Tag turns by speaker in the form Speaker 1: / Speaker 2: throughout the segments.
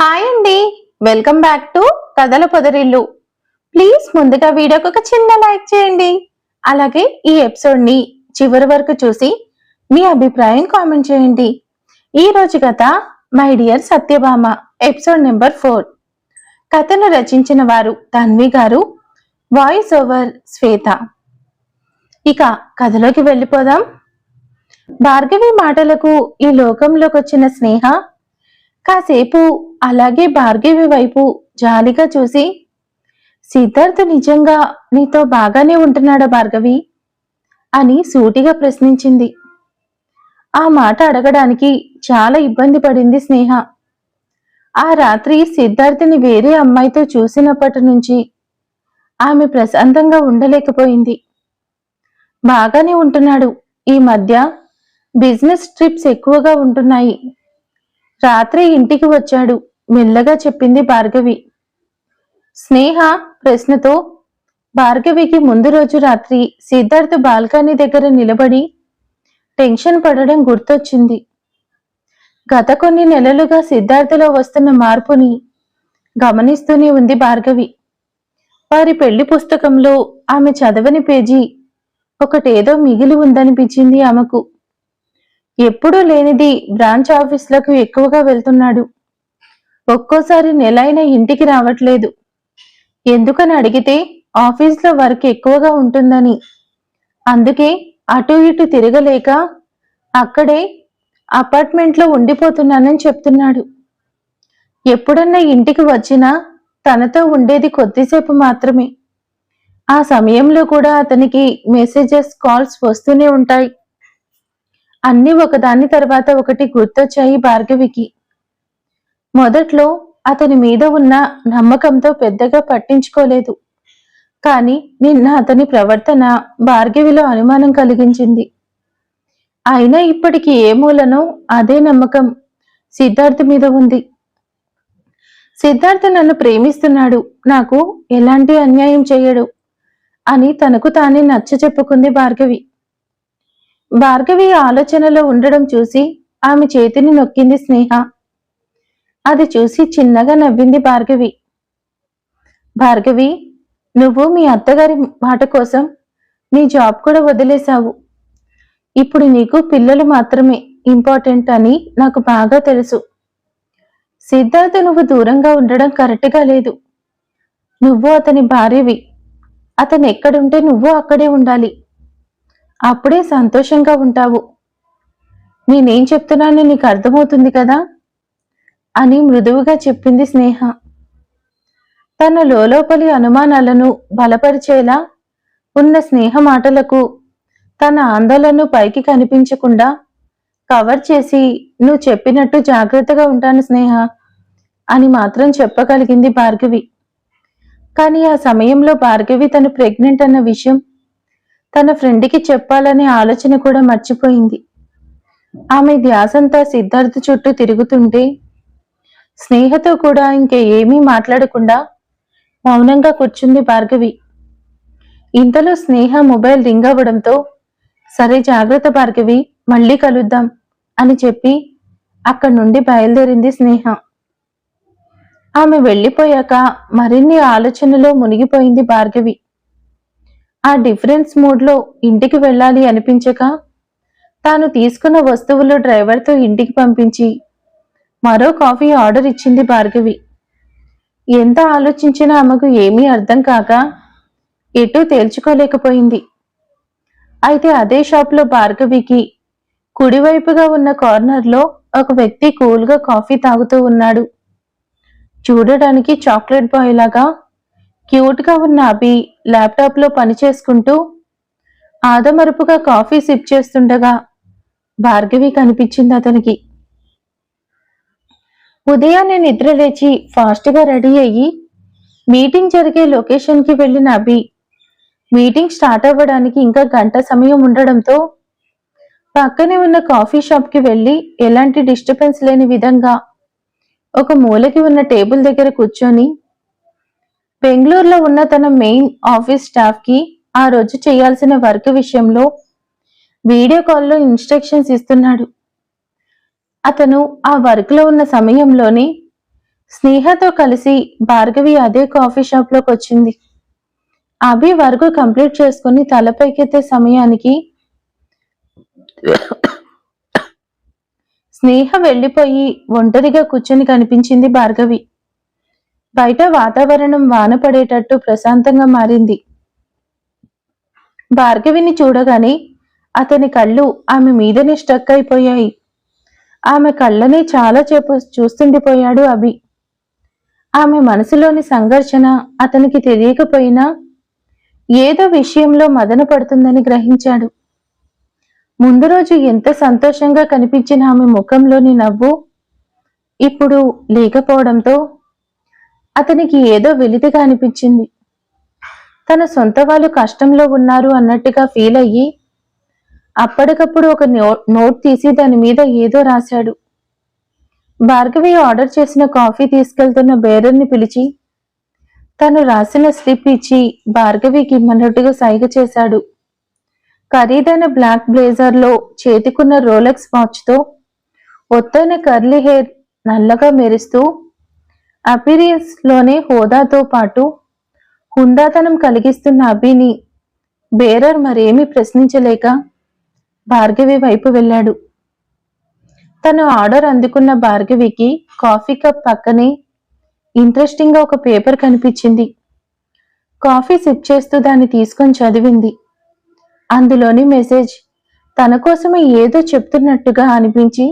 Speaker 1: Hi అండి. Welcome back to కథల పొదరిల్లు. Please ముందుగా వీడియోకి ఒక చిన్న లైక్ చేయండి. అలాగే ఈ ఎపిసోడ్ని చివరి వరకు చూసి మీ అభిప్రాయం కామెంట్ చేయండి. ఈ రోజు కథ my dear Satyabhama episode number four కథను రచించిన వారు తన్వి గారు వాయిస్ ఓవర్ శ్వేత. ఇక కథలోకి వెళ్ళిపోదాం. భార్గవి మాటలకు ఈ లోకంలోకి వచ్చిన స్నేహ కాసేపు అలాగే భార్గవి వైపు జాలిగా చూసి సిద్ధార్థ్ నిజంగా నీతో బాగానే ఉంటున్నాడా భార్గవి? అని సూటిగా ప్రశ్నించింది. ఆ మాట అడగడానికి చాలా ఇబ్బంది పడింది స్నేహ. ఆ రాత్రి సిద్ధార్థిని వేరే అమ్మాయితో చూసినప్పటి నుంచి ఆమె ప్రశాంతంగా ఉండలేకపోయింది. బాగానే ఉంటున్నాడు. ఈ మధ్య బిజినెస్ ట్రిప్స్ ఎక్కువగా ఉంటున్నాయి. రాత్రి ఇంటికి వచ్చాడు. మెల్లగా చెప్పింది భార్గవి. స్నేహ ప్రశ్నతో భార్గవికి ముందు రోజు రాత్రి సిద్ధార్థ్ బాల్కనీ దగ్గర నిలబడి టెన్షన్ పడడం గుర్తొచ్చింది. గత కొన్ని నెలలుగా సిద్ధార్థలో వస్తున్న మార్పుని గమనిస్తూనే ఉంది భార్గవి. వారి పెళ్ళి పుస్తకంలో ఆమె చదవని పేజీ ఒకటేదో మిగిలి ఉందనిపించింది ఆమెకు. ఎప్పుడూ లేనిది బ్రాంచ్ ఆఫీసులకు ఎక్కువగా వెళ్తున్నాడు. ఒక్కోసారి నెలైనా ఇంటికి రావట్లేదు. ఎందుకని అడిగితే ఆఫీస్లో వర్క్ ఎక్కువగా ఉంటుందని. అందుకే అటు ఇటు తిరగలేక అక్కడే అపార్ట్మెంట్లో ఉండిపోతున్నానని చెప్తున్నాడు. ఎప్పుడన్నా ఇంటికి వచ్చినా తనతో ఉండేది కొద్దిసేపు మాత్రమే. ఆ సమయంలో కూడా అతనికి మెసేజెస్ కాల్స్ వస్తూనే ఉంటాయి. అన్ని ఒకదాని తర్వాత ఒకటి గుర్తొచ్చాయి భార్గవికి. మొదట్లో అతని మీద ఉన్న నమ్మకంతో పెద్దగా పట్టించుకోలేదు. కానీ నిన్న అతని ప్రవర్తన భార్గవిలో అనుమానం కలిగించింది. అయినా ఇప్పటికి ఏ మూలనో అదే నమ్మకం సిద్ధార్థ్ మీద ఉంది. సిద్ధార్థ నన్ను ప్రేమిస్తున్నాడు నాకు ఎలాంటి అన్యాయం చేయడు అని తనకు తానే నచ్చ చెప్పుకుంది భార్గవి. భార్గవి ఆలోచనలో ఉండడం చూసి ఆమె చేతిని నొక్కింది స్నేహ. అది చూసి చిన్నగా నవ్వింది భార్గవి. భార్గవి నువ్వు మీ అత్తగారి మాట కోసం నీ జాబ్ కూడా వదిలేశావు. ఇప్పుడు నీకు పిల్లలు మాత్రమే ఇంపార్టెంట్ అని నాకు బాగా తెలుసు. సిద్ధార్థ నువ్వు దూరంగా ఉండడం కరెక్ట్గా లేదు. నువ్వు అతని భార్యవి. అతను ఎక్కడుంటే నువ్వు అక్కడే ఉండాలి. అప్పుడే సంతోషంగా ఉంటావు. నేనేం చెప్తున్నానో నీకు అర్థమవుతుంది కదా? అని మృదువుగా చెప్పింది స్నేహ. తన లోపలి అనుమానాలను బలపరిచేలా ఉన్న స్నేహ మాటలకు తన ఆందోళనను పైకి కనిపించకుండా కవర్ చేసి నువ్వు చెప్పినట్టు జాగ్రత్తగా ఉంటాను స్నేహ అని మాత్రం చెప్పగలిగింది భార్గవి. కానీ ఆ సమయంలో భార్గవి తను ప్రెగ్నెంట్ అన్న విషయం తన ఫ్రెండ్కి చెప్పాలనే ఆలోచన కూడా మర్చిపోయింది. ఆమె ధ్యాసంతా సిద్ధార్థ్ చుట్టూ తిరుగుతుంటే స్నేహతో కూడా ఇంకా ఏమీ మాట్లాడకుండా మౌనంగా కూర్చుంది భార్గవి. ఇంతలో స్నేహ మొబైల్ రింగ్ అవ్వడంతో సరే జాగ్రత్త భార్గవి మళ్ళీ కలుద్దాం అని చెప్పి అక్కడి నుండి బయలుదేరింది స్నేహ. ఆమె వెళ్ళిపోయాక మరిన్ని ఆలోచనలో మునిగిపోయింది భార్గవి. ఆ డిఫరెన్స్ మూడ్లో ఇంటికి వెళ్ళాలి అనిపించక తాను తీసుకున్న వస్తువులు డ్రైవర్తో ఇంటికి పంపించి మరో కాఫీ ఆర్డర్ ఇచ్చింది భార్గవి. ఎంత ఆలోచించినా ఆమెకు ఏమీ అర్థం కాక ఎటూ తేల్చుకోలేకపోయింది. అయితే అదే షాప్లో భార్గవికి కుడివైపుగా ఉన్న కార్నర్లో ఒక వ్యక్తి కూల్గా కాఫీ తాగుతూ ఉన్నాడు. చూడడానికి చాక్లెట్ బాయ్ లాగా క్యూట్గా ఉన్న అభి ల్యాప్టాప్లో పని చేసుకుంటూ ఆదమరుపుగా కాఫీ సిప్ చేస్తుండగా భార్గవి కనిపించింది అతనికి. ఉదయాన్నే నిద్ర లేచి ఫాస్ట్గా రెడీ అయ్యి మీటింగ్ జరిగే లొకేషన్కి వెళ్ళిన అభి మీటింగ్ స్టార్ట్ అవ్వడానికి ఇంకా గంట సమయం ఉండడంతో పక్కనే ఉన్న కాఫీ షాప్కి వెళ్ళి ఎలాంటి డిస్టర్బెన్స్ లేని విధంగా ఒక మూలకి ఉన్న టేబుల్ దగ్గర కూర్చొని బెంగళూరులో ఉన్న తన మెయిన్ ఆఫీస్ స్టాఫ్కి ఆ రోజు చేయాల్సిన వర్క్ విషయంలో వీడియో కాల్లో ఇన్స్ట్రక్షన్స్ ఇస్తున్నాడు. అతను ఆ వర్క్లో ఉన్న సమయంలోనే స్నేహతో కలిసి భార్గవి అదే కాఫీ షాప్లోకి వచ్చింది. అభి వర్క్ కంప్లీట్ చేసుకుని తలపైకెత్తే సమయానికి స్నేహ వెళ్ళిపోయి ఒంటరిగా కూర్చొని కనిపించింది భార్గవి. బయట వాతావరణం వాన పడేటట్టు ప్రశాంతంగా మారింది. భార్గవిని చూడగానే అతని కళ్ళు ఆమె మీదనే స్టక్ అయిపోయాయి. ఆమె కళ్ళని చాలా చేపు చూస్తుండిపోయాడు అభి. ఆమె మనసులోని సంఘర్షణ అతనికి తెలియకపోయినా ఏదో విషయంలో మదన పడుతుందని గ్రహించాడు. ముందు రోజు ఎంత సంతోషంగా కనిపించిన ఆమె ముఖంలోని నవ్వు ఇప్పుడు లేకపోవడంతో అతనికి ఏదో వెలితిగా అనిపించింది. తన సొంత వాళ్ళు కష్టంలో ఉన్నారు అన్నట్టుగా ఫీల్ అయ్యి అప్పటికప్పుడు ఒక నోట్ తీసి దాని మీద ఏదో రాశాడు. భార్గవి ఆర్డర్ చేసిన కాఫీ తీసుకెళ్తున్న బేరర్ని పిలిచి తను రాసిన స్లిప్ ఇచ్చి భార్గవికి ఇమ్మన్నట్టుగా సైగ చేశాడు. ఖరీదైన బ్లాక్ బ్లేజర్లో చేతికున్న రోలెక్స్ వాచ్తో ఒత్తైన కర్లీ హెయిర్ నల్లగా మెరుస్తూ అపీరియన్స్లోనే హోదాతో పాటు హుందాతనం కలిగిస్తున్న అభిని బేరర్ మరేమీ ప్రశ్నించలేక భార్గవి వైపు వెళ్ళాడు. తను ఆర్డర్ అందుకున్న భార్గవికి కాఫీ కప్ పక్కనే ఇంట్రెస్టింగ్గా ఒక పేపర్ కనిపించింది. కాఫీ సిప్ చేస్తూ దాన్ని తీసుకొని చదివింది. అందులోని మెసేజ్ తన కోసమే ఏదో చెప్తున్నట్టుగా అనిపించి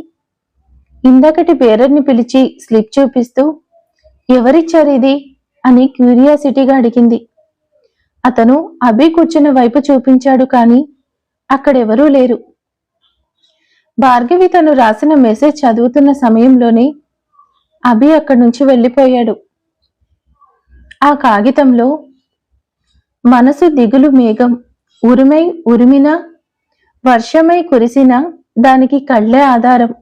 Speaker 1: ఇందాకటి బేరర్ని పిలిచి స్లిప్ చూపిస్తూ ఎవరిచ్చారు ఇది? అని క్యూరియాసిటీగా అడిగింది. అతను అభి కూర్చున్న వైపు చూపించాడు కానీ అక్కడెవరూ లేరు. భార్గవి తను రాసిన మెసేజ్ చదువుతున్న సమయంలోనే అభి అక్కడి నుంచి వెళ్ళిపోయాడు. ఆ కాగితంలో మనసు దిగులు మేఘం ఉరిమై ఉరిమినా వర్షమై కురిసినా దానికి కళ్ళే ఆధారం.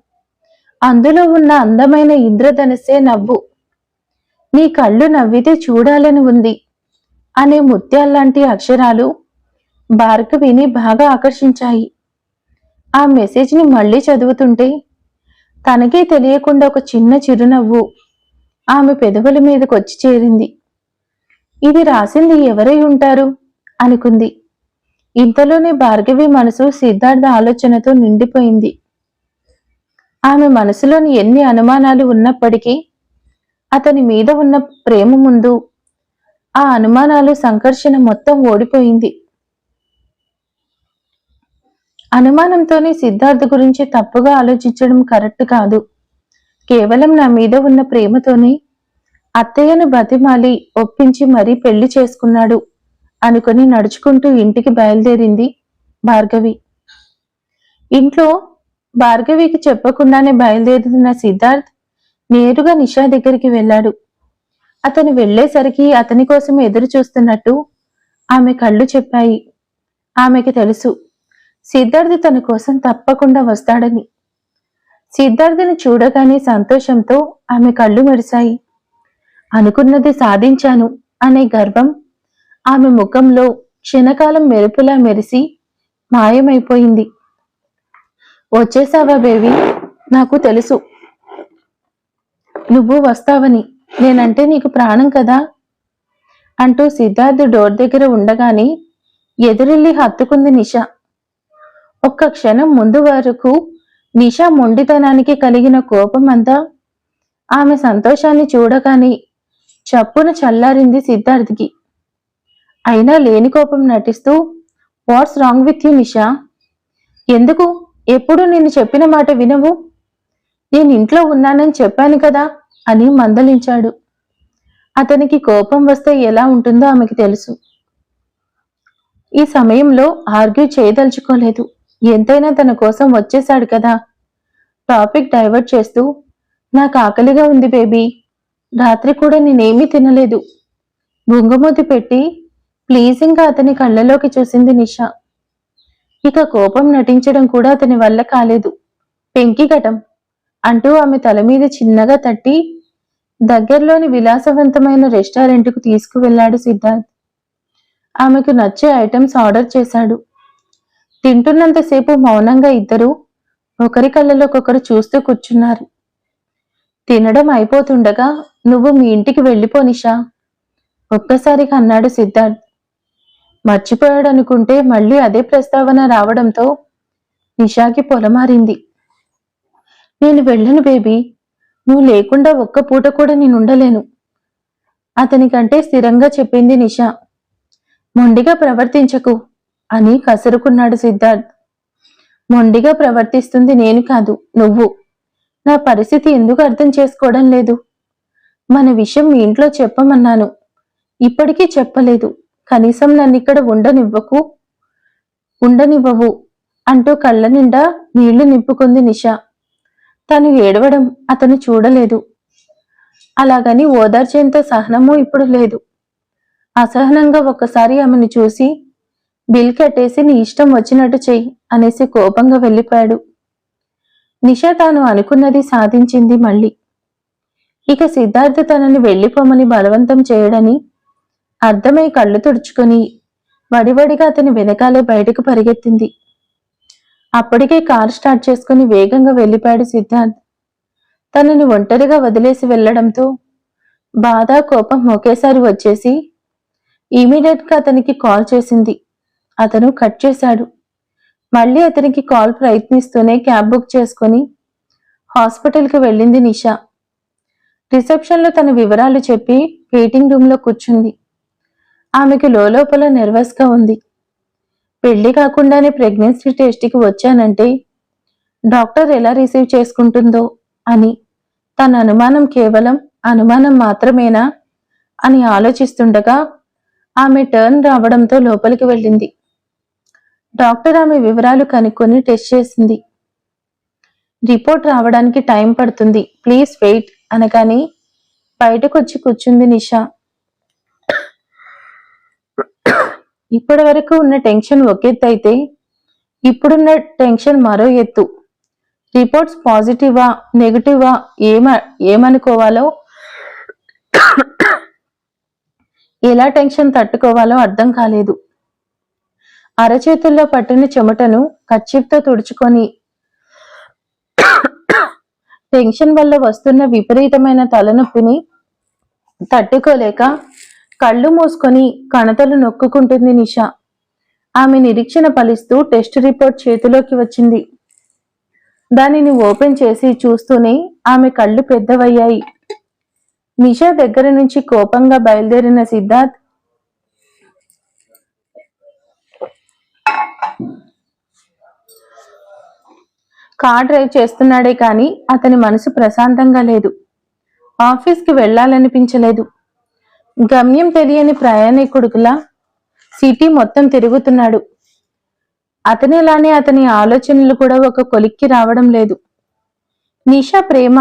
Speaker 1: అందులో ఉన్న అందమైన ఇంద్రధనస్సే నవ్వు. నీ కళ్ళు నవ్వితే చూడాలని ఉంది అనే ముత్యాల్లాంటి అక్షరాలు భార్గవిని బాగా ఆకర్షించాయి. ఆ మెసేజ్ని మళ్ళీ చదువుతుంటే తనకే తెలియకుండా ఒక చిన్న చిరునవ్వు ఆమె పెదవుల మీదకొచ్చి చేరింది. ఇది రాసింది ఎవరై ఉంటారు? అనుకుంది. ఇంతలోనే భార్గవి మనసు సిద్ధార్థ ఆలోచనతో నిండిపోయింది. ఆమె మనసులోని ఎన్ని అనుమానాలు ఉన్నప్పటికీ అతని మీద ఉన్న ప్రేమ ముందు ఆ అనుమానాలు సంకర్షణ మొత్తం ఓడిపోయింది. అనుమానంతోనే సిద్ధార్థ గురించి తప్పుగా ఆలోచించడం కరెక్ట్ కాదు. కేవలం నా మీద ఉన్న ప్రేమతోనే అత్తయ్యను బతిమాలి ఒప్పించి మరీ పెళ్ళి చేసుకున్నాడు అనుకుని నడుచుకుంటూ ఇంటికి బయలుదేరింది భార్గవి. ఇంట్లో భార్గవికి చెప్పకుండానే బయలుదేరుతున్న సిద్ధార్థ్ నేరుగా నిషా దగ్గరికి వెళ్ళాడు. అతను వెళ్ళేసరికి అతని కోసం ఎదురు చూస్తున్నట్టు ఆమె కళ్ళు చెప్పాయి. ఆమెకి తెలుసు సిద్ధార్థ్ తన కోసం తప్పకుండా వస్తాడని. సిద్ధార్థని చూడగానే సంతోషంతో ఆమె కళ్ళు మెరిశాయి. అనుకున్నది సాధించాను అనే గర్వం ఆమె ముఖంలో క్షణకాలం మెరుపులా మెరిసి మాయమైపోయింది. వచ్చేసావా బేబీ? నాకు తెలుసు. నువ్వు వస్తావని. నేనంటే నీకు ప్రాణం కదా? అంటూ సిద్ధార్థ్ డోర్ దగ్గర ఉండగానే ఎదురెళ్ళి హత్తుకుంది నిష. ఒక్క క్షణం ముందు వరకు నిషా మొండితనానికి కలిగిన కోపం అంతా ఆమె సంతోషాన్ని చూడగానే చప్పున చల్లారింది సిద్ధార్థ్కి. అయినా లేని కోపం నటిస్తూ what's wrong with you Nisha? ఎందుకు? ఎప్పుడు నేను చెప్పిన మాట వినవు? నేను ఇంట్లో ఉన్నానని చెప్పాను కదా అని మందలించాడు. అతనికి కోపం వస్తే ఎలా ఉంటుందో ఆమెకి తెలుసు. ఈ సమయంలో ఆర్గ్యూ చేయదలుచుకోలేదు. ఎంతైనా తన కోసం వచ్చేశాడు కదా. టాపిక్ డైవర్ట్ చేస్తూ నాకు ఆకలిగా ఉంది బేబీ. రాత్రి కూడా నేనేమీ తినలేదు. బుంగమూతి పెట్టి ప్లీజింగ్గా అతని కళ్ళలోకి చూసింది నిషా. ఇక కోపం నటించడం కూడా అతని వల్ల కాలేదు. పెంకిఘటం అంటూ ఆమె తల మీద చిన్నగా తట్టి దగ్గరలోని విలాసవంతమైన రెస్టారెంట్కు తీసుకువెళ్ళాడు సిద్ధార్థ్. ఆమెకు నచ్చే ఐటమ్స్ ఆర్డర్ చేశాడు. తింటున్నంతసేపు మౌనంగా ఇద్దరు ఒకరి కళ్ళలోకొకరు చూస్తూ కూర్చున్నారు. తినడం అయిపోతుండగా నువ్వు మీ ఇంటికి వెళ్ళిపో నిషా ఒక్కసారిగా అన్నాడు సిద్ధార్థ్. మర్చిపోయాడనుకుంటే మళ్ళీ అదే ప్రస్తావన రావడంతో నిషాకి పొలమారింది. నేను వెళ్ళను బేబీ. నువ్వు లేకుండా ఒక్క పూట కూడా నేను ఉండలేను. అతనికంటే స్థిరంగా చెప్పింది నిషా. మొండిగా ప్రవర్తించకు అని కసురుకున్నాడు సిద్ధార్థ్. మొండిగా ప్రవర్తిస్తుంది నేను కాదు నువ్వు. నా పరిస్థితి ఎందుకు అర్థం చేసుకోవడం లేదు? మన విషయం మీ ఇంట్లో చెప్పమన్నాను. ఇప్పటికీ చెప్పలేదు. కనీసం నన్ను ఇక్కడ ఉండనివ్వకు ఉండనివ్వవు అంటూ కళ్ళ నిండా నీళ్ళు నింపుకుంది నిషా. తను ఏడవడం అతను చూడలేదు. అలాగని ఓదార్చేంత సహనము ఇప్పుడు లేదు. అసహనంగా ఒక్కసారి ఆమెను చూసి బిల్ కట్టేసి నీ ఇష్టం వచ్చినట్టు చెయ్యి అనేసి కోపంగా వెళ్ళిపోయాడు. నిష తాను అనుకున్నది సాధించింది మళ్ళీ. ఇక సిద్ధార్థ తనని వెళ్ళిపోమని బలవంతం చేయడని అర్థమై కళ్ళు తుడుచుకొని వడివడిగా అతని వెనకాలే బయటకు పరిగెత్తింది. అప్పటికే కార్ స్టార్ట్ చేసుకుని వేగంగా వెళ్ళిపోయాడు సిద్ధార్థ్. తనని ఒంటరిగా వదిలేసి వెళ్ళడంతో బాధ కోపం ఒకేసారి వచ్చేసి ఇమీడియట్గా అతనికి కాల్ చేసింది. అతను కట్ చేశాడు. మళ్ళీ అతనికి కాల్ ప్రయత్నిస్తూనే క్యాబ్ బుక్ చేసుకుని హాస్పిటల్కి వెళ్ళింది నిషా. రిసెప్షన్లో తన వివరాలు చెప్పి వెయిటింగ్ రూమ్లో కూర్చుంది. ఆమెకు లోపల నెర్వస్గా ఉంది. పెళ్ళి కాకుండానే ప్రెగ్నెన్సీ టెస్ట్కి వచ్చానంటే డాక్టర్ ఎలా రిసీవ్ చేసుకుంటుందో అని తన అనుమానం కేవలం అనుమానం మాత్రమేనా అని ఆలోచిస్తుండగా ఆమె టర్న్ రావడంతో లోపలికి వెళ్ళింది. డాక్టర్ ఆమె వివరాలు కనుక్కొని టెస్ట్ చేసింది. రిపోర్ట్ రావడానికి టైం పడుతుంది. ప్లీజ్ వెయిట్ అనగానే బయటకొచ్చి కూర్చుంది నిషా. ఇప్పటి వరకు ఉన్న టెన్షన్ ఒక ఎత్తు అయితే ఇప్పుడున్న టెన్షన్ మరో ఎత్తు. రిపోర్ట్స్ పాజిటివా నెగిటివా ఏమ ఏమనుకోవాలో ఎలా టెన్షన్ తట్టుకోవాలో అర్థం కాలేదు. అరచేతుల్లో పట్టిన చెమటను కచ్చిప్తో తుడుచుకొని టెన్షన్ వల్ల వస్తున్న విపరీతమైన తలనొప్పిని తట్టుకోలేక కళ్ళు మూసుకొని కణతలు నొక్కుకుంటుంది నిషా. ఆమె నిరీక్షణ ఫలిస్తూ టెస్ట్ రిపోర్ట్ చేతిలోకి వచ్చింది. దానిని ఓపెన్ చేసి చూస్తూనే ఆమె కళ్ళు పెద్దవయ్యాయి. నిషా దగ్గర నుంచి కోపంగా బయలుదేరిన సిద్ధార్థ్ కార్ డ్రైవ్ చేస్తున్నాడే కానీ అతని మనసు ప్రశాంతంగా లేదు. ఆఫీస్కి వెళ్ళాలనిపించలేదు. గమ్యం తెలియని ప్రయాణికుడుకులా సిటీ మొత్తం తిరుగుతున్నాడు. అతనిలానే అతని ఆలోచనలు కూడా ఒక కొలిక్కి రావడం లేదు. నిషా ప్రేమ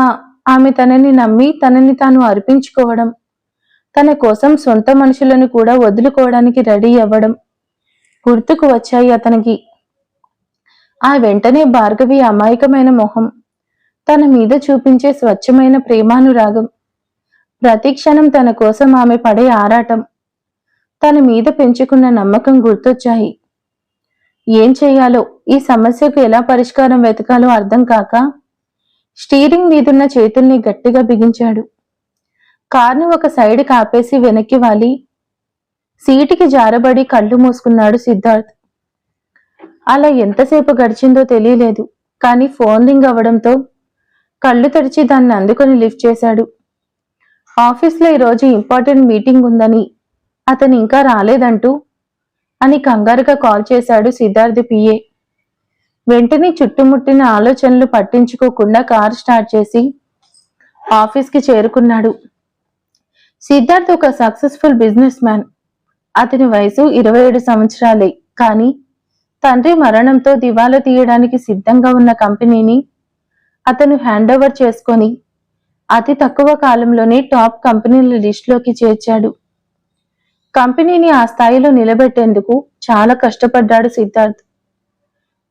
Speaker 1: ఆమె తనని నమ్మి తనని తాను అర్పించుకోవడం తన కోసం సొంత మనుషులను కూడా వదులుకోవడానికి రెడీ అవ్వడం గుర్తుకు వచ్చాయి అతనికి. ఆ వెంటనే భార్గవి అమాయకమైన మొహం తన మీద చూపించే స్వచ్ఛమైన ప్రేమానురాగం ప్రతి క్షణం తన కోసం ఆమె పడే ఆరాటం. తన మీద పెంచుకున్న నమ్మకం గుర్తొచ్చాయి. ఏం చేయాలో ఈ సమస్యకు ఎలా పరిష్కారం వెతకాలో అర్థం కాక స్టీరింగ్ మీదున్న చేతుల్ని గట్టిగా బిగించాడు. కార్ను ఒక సైడ్ కాపేసి వెనక్కి వాలి. సీటుకి జారబడి కళ్ళు మూసుకున్నాడు సిద్ధార్థ్. అలా ఎంతసేపు గడిచిందో తెలియలేదు కానీ ఫోన్ రింగ్ అవ్వడంతో కళ్ళు తెరిచి దాన్ని అందుకొని లిఫ్ట్ చేశాడు. ఆఫీస్లో ఈరోజు ఇంపార్టెంట్ మీటింగ్ ఉందని అతను ఇంకా రాలేదంటూ అని కంగారుగా కాల్ చేశాడు సిద్ధార్థ్ పిఏ. వెంటనే చుట్టుముట్టిన ఆలోచనలు పట్టించుకోకుండా కారు స్టార్ట్ చేసి ఆఫీస్కి చేరుకున్నాడు. సిద్ధార్థ్ ఒక సక్సెస్ఫుల్ బిజినెస్ మ్యాన్. అతని వయసు ఇరవై ఏడు సంవత్సరాలే. కానీ తండ్రి మరణంతో దివాలా తీయడానికి సిద్ధంగా ఉన్న కంపెనీని అతను హ్యాండ్ ఓవర్ చేసుకొని అతి తక్కువ కాలంలోనే టాప్ కంపెనీల లిస్టులోకి చేర్చాడు. కంపెనీని ఆ స్థాయిలో నిలబెట్టేందుకు చాలా కష్టపడ్డాడు సిద్ధార్థ్.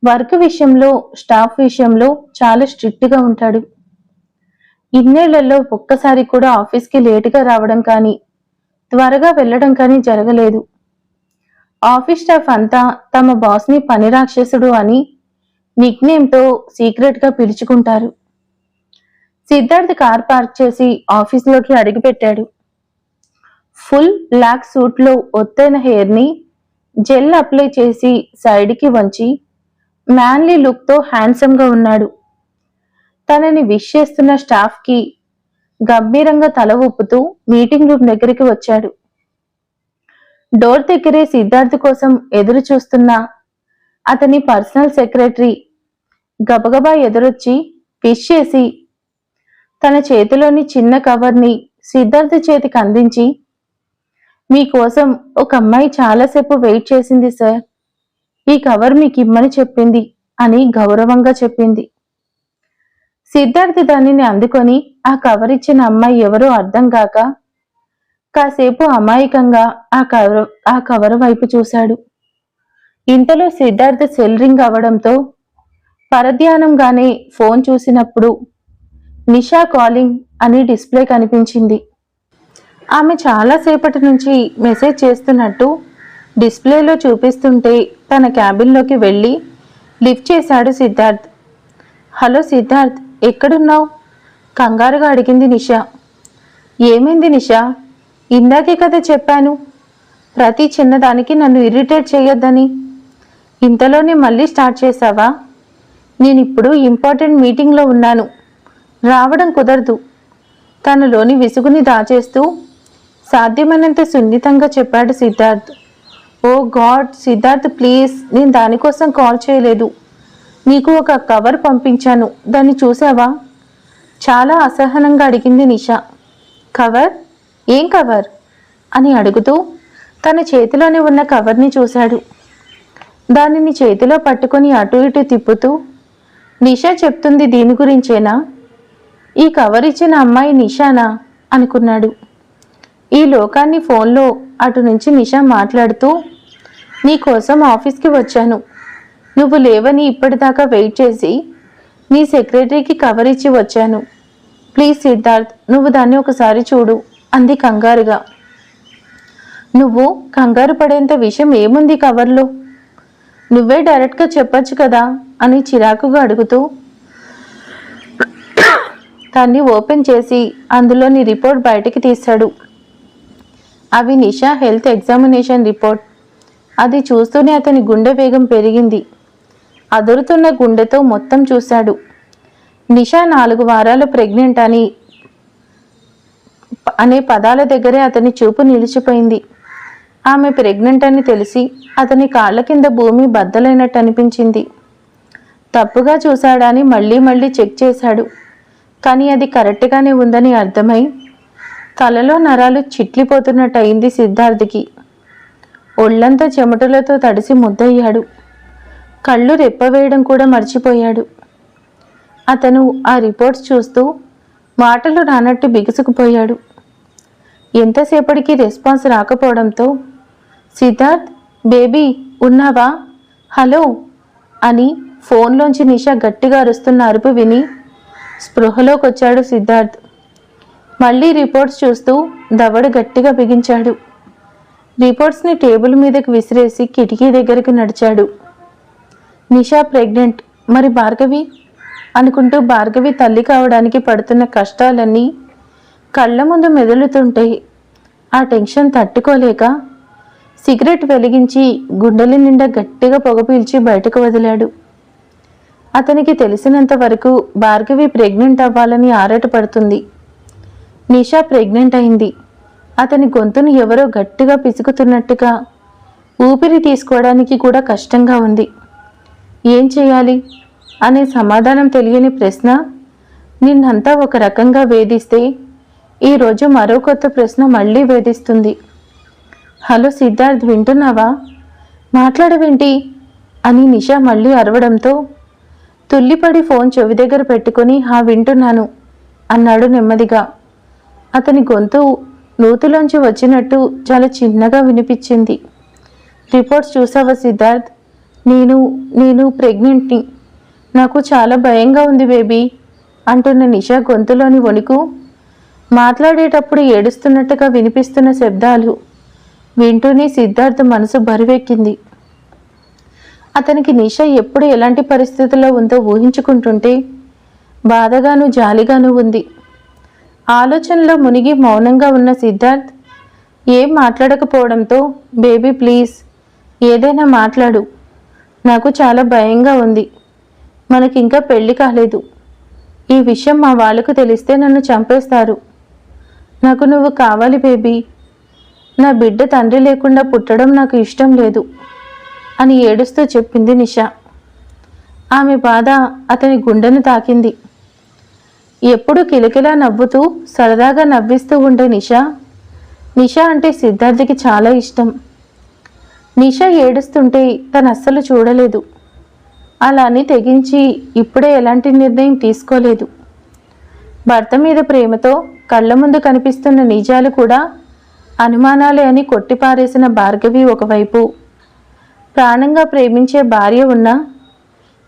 Speaker 1: వర్క్ విషయంలో స్టాఫ్ విషయంలో చాలా స్ట్రిక్ట్గా ఉంటాడు. ఇన్నేళ్ళలో ఒక్కసారి కూడా ఆఫీస్కి లేటుగా రావడం కానీ త్వరగా వెళ్ళడం కానీ జరగలేదు. ఆఫీస్ స్టాఫ్ అంతా తమ బాస్ని పని రాక్షసుడు అని నిక్నేమ్తో సీక్రెట్గా పిలుచుకుంటారు. సిద్ధార్థ్ కార్ పార్క్ చేసి ఆఫీస్లోకి అడుగుపెట్టాడు. ఫుల్ బ్లాక్ సూట్లో ఒత్తైన హెయిర్ని జెల్ అప్లై చేసి సైడ్కి వంచి మ్యాన్లీ లుక్తో హ్యాండ్సమ్గా ఉన్నాడు. తనని విష్ చేస్తున్న స్టాఫ్కి గంభీరంగా తల ఊపుతూ మీటింగ్ రూమ్ దగ్గరికి వచ్చాడు. డోర్ దగ్గరే సిద్ధార్థ్ కోసం ఎదురు చూస్తున్న అతని పర్సనల్ సెక్రటరీ గబగబా ఎదురొచ్చి విష్ చేసి తన చేతిలోని చిన్న కవర్ని సిద్ధార్థ చేతికి అందించి మీకోసం ఒక అమ్మాయి చాలాసేపు వెయిట్ చేసింది సార్. ఈ కవర్ మీకు ఇమ్మని చెప్పింది అని గౌరవంగా చెప్పింది. సిద్ధార్థ్ దానిని అందుకొని ఆ కవర్ ఇచ్చిన అమ్మాయి ఎవరో అర్థం కాక కాసేపు అమాయకంగా ఆ కవర్ ఆ కవర్ వైపు చూశాడు. ఇంతలో సిద్ధార్థ్ సెల్ రింగ్ అవడంతో పరధ్యానంగానే ఫోన్ చూసినప్పుడు నిషా కాలింగ్ అని డిస్ప్లే కనిపించింది. ఆమె చాలాసేపటి నుంచి మెసేజ్ చేస్తున్నట్టు డిస్ప్లేలో చూపిస్తుంటే తన క్యాబిన్లోకి వెళ్ళి లిఫ్ట్ చేశాడు సిద్ధార్థ్. హలో సిద్ధార్థ్ ఎక్కడున్నావు? కంగారుగా అడిగింది నిషా. ఏమైంది నిషా? ఇందాకే కదా చెప్పాను. ప్రతి చిన్నదానికి నన్ను ఇరిటేట్ చేయొద్దని. ఇంతలోనే మళ్ళీ స్టార్ట్ చేశావా? నేను ఇప్పుడు ఇంపార్టెంట్ మీటింగ్లో ఉన్నాను. రావడం కుదరదు. తనలోని విసుగుని దాచేస్తూ సాధ్యమైనంత సున్నితంగా చెప్పాడు Siddharth. Oh God Siddharth please నేను దానికోసం కాల్ చేయలేదు. నీకు ఒక కవర్ పంపించాను. దాన్ని చూసావా చాలా అసహనంగా అడిగింది నిషా. కవర్? ఏం కవర్? అని అడుగుతూ తన చేతిలోనే ఉన్న కవర్ని చూశాడు. దానిని చేతిలో పట్టుకొని అటు ఇటు తిప్పుతూ నిషా చెప్తుంది దీని గురించేనా? ఈ కవర్ ఇచ్చిన అమ్మాయి నిషానా? అనుకున్నాడు. ఈ లోకాన్ని ఫోన్లో అటు నుంచి నిషా మాట్లాడుతూ నీకోసం ఆఫీస్కి వచ్చాను. నువ్వు లేవని ఇప్పటిదాకా వెయిట్ చేసి నీ సెక్రటరీకి కవర్ ఇచ్చి వచ్చాను. ప్లీజ్ సిద్ధార్థ్ నువ్వు దాన్ని ఒకసారి చూడు అంది కంగారుగా. నువ్వు కంగారు పడేంత విషయం ఏముంది కవర్లో నువ్వే డైరెక్ట్గా చెప్పచ్చు కదా అని చిరాకుగా అడుగుతూ దాన్ని ఓపెన్ చేసి అందులోని రిపోర్ట్ బయటికి తీశాడు. అవి నిషా హెల్త్ ఎగ్జామినేషన్ రిపోర్ట్. అది చూస్తూనే అతని గుండె వేగం పెరిగింది. అదురుతున్న గుండెతో మొత్తం చూశాడు. నిషా నాలుగు వారాలు ప్రెగ్నెంట్ అని అనే పదాల దగ్గరే అతని చూపు నిలిచిపోయింది. ఆమె ప్రెగ్నెంట్ అని తెలిసి అతని కాళ్ళ కింద భూమి బద్దలైనట్టు అనిపించింది. తప్పుగా చూశాడని మళ్ళీ మళ్ళీ చెక్ చేశాడు. కానీ అది కరెక్ట్గానే ఉందని అర్థమై తలలో నరాలు చిట్లిపోతున్నట్టు అయింది సిద్ధార్థికి. ఒళ్ళంతా చెమటలతో తడిసి ముద్దయ్యాడు. కళ్ళు రెప్పవేయడం కూడా మర్చిపోయాడు. అతను ఆ రిపోర్ట్స్ చూస్తూ మాటలు రానట్టు బిగుసుకుపోయాడు. ఎంతసేపటికి రెస్పాన్స్ రాకపోవడంతో సిద్ధార్థ్ బేబీ ఉన్నావా? హలో అని ఫోన్లోంచి నిషా గట్టిగా అరుస్తున్న అరుపు విని స్పృహలోకి వచ్చాడు సిద్ధార్థ్. మళ్ళీ రిపోర్ట్స్ చూస్తూ దవడ గట్టిగా బిగించాడు. రిపోర్ట్స్ని టేబుల్ మీదకి విసిరేసి కిటికీ దగ్గరికి నడిచాడు. నిషా ప్రెగ్నెంట్. మరి భార్గవి? అనుకుంటూ భార్గవి తల్లి కావడానికి పడుతున్న కష్టాలన్నీ కళ్ళ ముందు మెదులుతుంటే ఆ టెన్షన్ తట్టుకోలేక సిగరెట్ వెలిగించి గుండెల నిండా గట్టిగా పొగ పీల్చి బయటకు వదిలాడు. అతనికి తెలిసినంత వరకు భార్గవి ప్రెగ్నెంట్ అవ్వాలని ఆరాటపడుతుంది. నిషా ప్రెగ్నెంట్ అయింది. అతని గొంతును ఎవరో గట్టిగా పిసుకుతున్నట్టుగా ఊపిరి తీసుకోవడానికి కూడా కష్టంగా ఉంది. ఏం చేయాలి? అనే సమాధానం తెలియని ప్రశ్న నిన్నంతా ఒక రకంగా వేధిస్తే ఈరోజు మరో కొత్త ప్రశ్న మళ్ళీ వేధిస్తుంది. హలో సిద్ధార్థ్ వింటున్నావా? మాట్లాడవేంటి? అని నిషా మళ్ళీ అరవడంతో తుల్లిపడి ఫోన్ చెవి దగ్గర పెట్టుకుని హా వింటున్నాను అన్నాడు నెమ్మదిగా. అతని గొంతు నూతులోంచి వచ్చినట్టు చాలా చిన్నగా వినిపించింది. రిపోర్ట్స్ చూసావా సిద్ధార్థ్? నేను నేను ప్రెగ్నెంట్ని. నాకు చాలా భయంగా ఉంది బేబీ అంటున్న నిషా గొంతులోని వణుకు. మాట్లాడేటప్పుడు ఏడుస్తున్నట్టుగా వినిపిస్తున్న శబ్దాలు వింటూనే సిద్ధార్థ్ మనసు బరువెక్కింది. అతనికి నిష ఎప్పుడు ఎలాంటి పరిస్థితుల్లో ఉందో ఊహించుకుంటుంటే బాధగాను జాలిగాను ఉంది. ఆలోచనలో మునిగి మౌనంగా ఉన్న సిద్ధార్థ్ ఏం మాట్లాడకపోవడంతో? బేబీ ప్లీజ్ ఏదైనా మాట్లాడు. నాకు చాలా భయంగా ఉంది. మనకి ఇంకా పెళ్ళి కాలేదు. ఈ విషయం మా వాళ్ళకు తెలిస్తే నన్ను చంపేస్తారు. నాకు నువ్వు కావాలి బేబీ. నా బిడ్డ తండ్రి లేకుండా పుట్టడం నాకు ఇష్టం లేదు. అని ఏడుస్తూ చెప్పింది నిషా. ఆమె బాధ అతని గుండెను తాకింది. ఎప్పుడు కిలకిలా నవ్వుతూ సరదాగా నవ్విస్తూ ఉండే నిషా నిషా అంటే సిద్ధార్థకి చాలా ఇష్టం. నిషా ఏడుస్తుంటే తను అస్సలు చూడలేదు. అలా అని తెగించి ఇప్పుడే ఎలాంటి నిర్ణయం తీసుకోలేదు. భర్త మీద ప్రేమతో కళ్ళ ముందు కనిపిస్తున్న నిజాలు కూడా అనుమానాలే అని కొట్టిపారేసిన భార్గవి ఒకవైపు. ప్రాణంగా ప్రేమించే భార్య ఉన్నా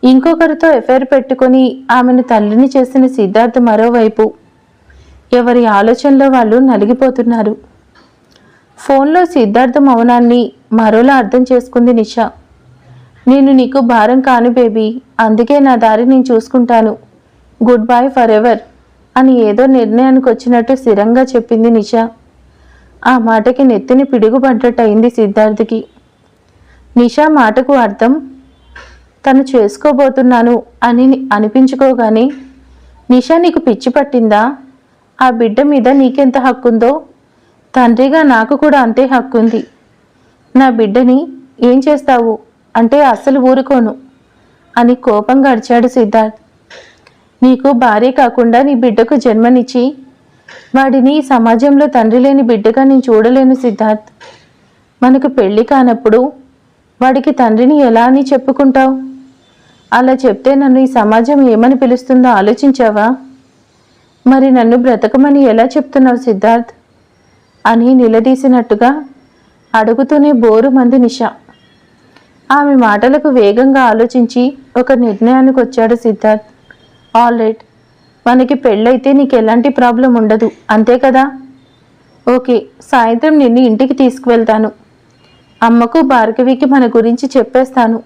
Speaker 1: ఇంకొకరితో ఎఫైర్ పెట్టుకొని ఆమెను తల్లిని చేసిన సిద్ధార్థ్ మరోవైపు ఎవరి ఆలోచనలో వాళ్ళు నలిగిపోతున్నారు. ఫోన్లో సిద్ధార్థ మౌనాన్ని మరోలా అర్థం చేసుకుంది నిషా. నేను నీకు భారం కాను బేబీ అందుకే నా దారి నేను చూసుకుంటాను. గుడ్ బై ఫర్ ఎవర్ అని ఏదో నిర్ణయానికి వచ్చినట్టు స్థిరంగా చెప్పింది నిషా. ఆ మాటకి నెత్తిని పిడుగుపడ్డట్టు అయింది సిద్ధార్థకి. నిషా మాటకు అర్థం తను చేసుకోబోతున్నాను అని అనిపించుకోగానే నిషా నీకు పిచ్చి పట్టిందా? ఆ బిడ్డ మీద నీకెంత హక్కుందో? తండ్రిగా నాకు కూడా అంతే హక్కుంది. నా బిడ్డని ఏం చేస్తావు? అంటే అస్సలు ఊరుకోను అని కోపంగా అడిచాడు సిద్ధార్థ్. నీకు భార్య కాకుండా నీ బిడ్డకు జన్మనిచ్చి వాడిని ఈ సమాజంలో తండ్రి లేని బిడ్డగా నేను చూడలేను సిద్ధార్థ్. మనకు పెళ్ళి కానప్పుడు వాడికి తండ్రిని ఎలా అని చెప్పుకుంటావు? అలా చెప్తే నన్ను ఈ సమాజం ఏమని పిలుస్తుందో ఆలోచించావా? మరి నన్ను బ్రతకమని ఎలా చెప్తున్నావు సిద్ధార్థ్? అని నిలదీసినట్టుగా అడుగుతూనే బోరు మంది నిష. ఆమె మాటలకు వేగంగా ఆలోచించి ఒక నిర్ణయానికి వచ్చాడు సిద్ధార్థ్. All right. మనకి పెళ్ళైతే నీకు ఎలాంటి ప్రాబ్లం ఉండదు. అంతే కదా? ఓకే. సాయంత్రం నిన్ను ఇంటికి తీసుకువెళ్తాను. అమ్మకు భార్గవికి మన గురించి చెప్పేస్తాను.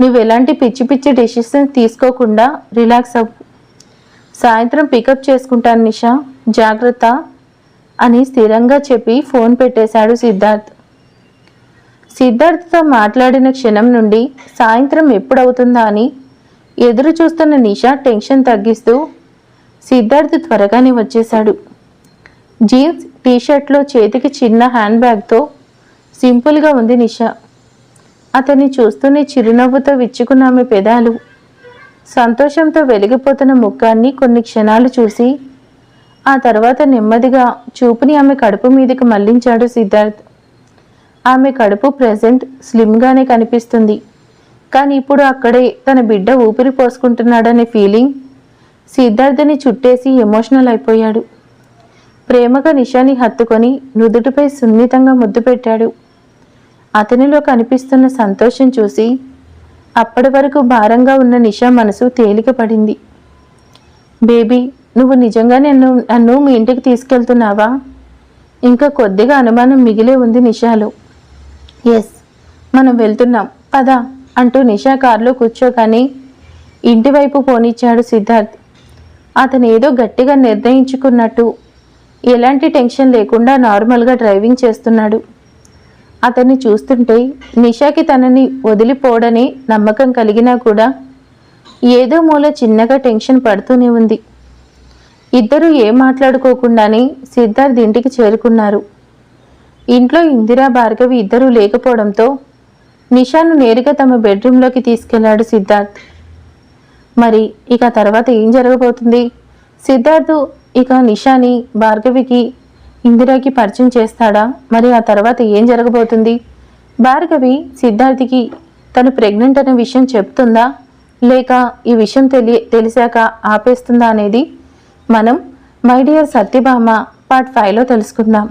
Speaker 1: నువ్వు ఎలాంటి పిచ్చి పిచ్చి డెసిషన్ తీసుకోకుండా రిలాక్స్ అవ్వు. సాయంత్రం పికప్ చేసుకుంటాను నిషా జాగ్రత్త అని స్థిరంగా చెప్పి ఫోన్ పెట్టేశాడు సిద్ధార్థ్. సిద్ధార్థ్తో మాట్లాడిన క్షణం నుండి సాయంత్రం ఎప్పుడవుతుందా అని ఎదురు చూస్తున్న నిషా టెన్షన్ తగ్గిస్తూ సిద్ధార్థ్ త్వరగానే వచ్చేశాడు. జీన్స్ టీషర్ట్లో చేతికి చిన్న హ్యాండ్ బ్యాగ్తో సింపుల్గా ఉంది నిషా. అతన్ని చూస్తూనే చిరునవ్వుతో విచ్చుకున్న ఆమె పెదాలు. సంతోషంతో వెలిగిపోతున్న ముఖాన్ని కొన్ని క్షణాలు చూసి ఆ తర్వాత నెమ్మదిగా చూపుని ఆమె కడుపు మీదకి మళ్ళించాడు సిద్ధార్థ్. ఆమె కడుపు ప్రజెంట్ స్లిమ్గానే కనిపిస్తుంది. కానీ ఇప్పుడు అక్కడే తన బిడ్డ ఊపిరి పోసుకుంటున్నాడనే ఫీలింగ్ సిద్ధార్థని చుట్టేసి ఎమోషనల్ అయిపోయాడు. ప్రేమగా నిషాని హత్తుకొని నుదుటిపై సున్నితంగా ముద్దు పెట్టాడు. అతనిలో కనిపిస్తున్న సంతోషం చూసి అప్పటి వరకు భారంగా ఉన్న నిషా మనసు తేలిక పడింది బేబీ నువ్వు నిజంగా నన్ను నన్ను మీ ఇంటికి తీసుకెళ్తున్నావా? ఇంకా కొద్దిగా అనుమానం మిగిలే ఉంది నిషాలో. ఎస్ మనం వెళ్తున్నాం. పదా అంటూ నిషా కారులో కూర్చోగానే ఇంటివైపు పోనిచ్చాడు సిద్ధార్థ్. అతను ఏదో గట్టిగా నిర్ణయించుకున్నట్టు ఎలాంటి టెన్షన్ లేకుండా నార్మల్గా డ్రైవింగ్ చేస్తున్నాడు. అతన్ని చూస్తుంటే నిషాకి తనని వదిలిపోవడనే నమ్మకం కలిగినా కూడా ఏదో మూల చిన్నగా టెన్షన్ పడుతూనే ఉంది. ఇద్దరూ ఏం మాట్లాడుకోకుండానే సిద్ధార్థ్ ఇంటికి చేరుకున్నారు. ఇంట్లో ఇందిరా భార్గవి ఇద్దరూ లేకపోవడంతో నిషాను నేరుగా తమ బెడ్రూమ్లోకి తీసుకెళ్ళాడు సిద్ధార్థ్. మరి ఇక తర్వాత ఏం జరగబోతుంది? సిద్ధార్థ్ ఇక నిషాని భార్గవికి ఇందిరాకి పరిచయం చేస్తాడా? మరి ఆ తర్వాత ఏం జరగబోతుంది? భార్గవి సిద్ధార్థికి తను ప్రెగ్నెంట్ అనే విషయం చెప్తుందా? లేక ఈ విషయం తెలి తెలిసాక ఆపేస్తుందా అనేది మనం మై డియర్ సత్యభామ పార్ట్ ఫైవ్లో తెలుసుకుందాం.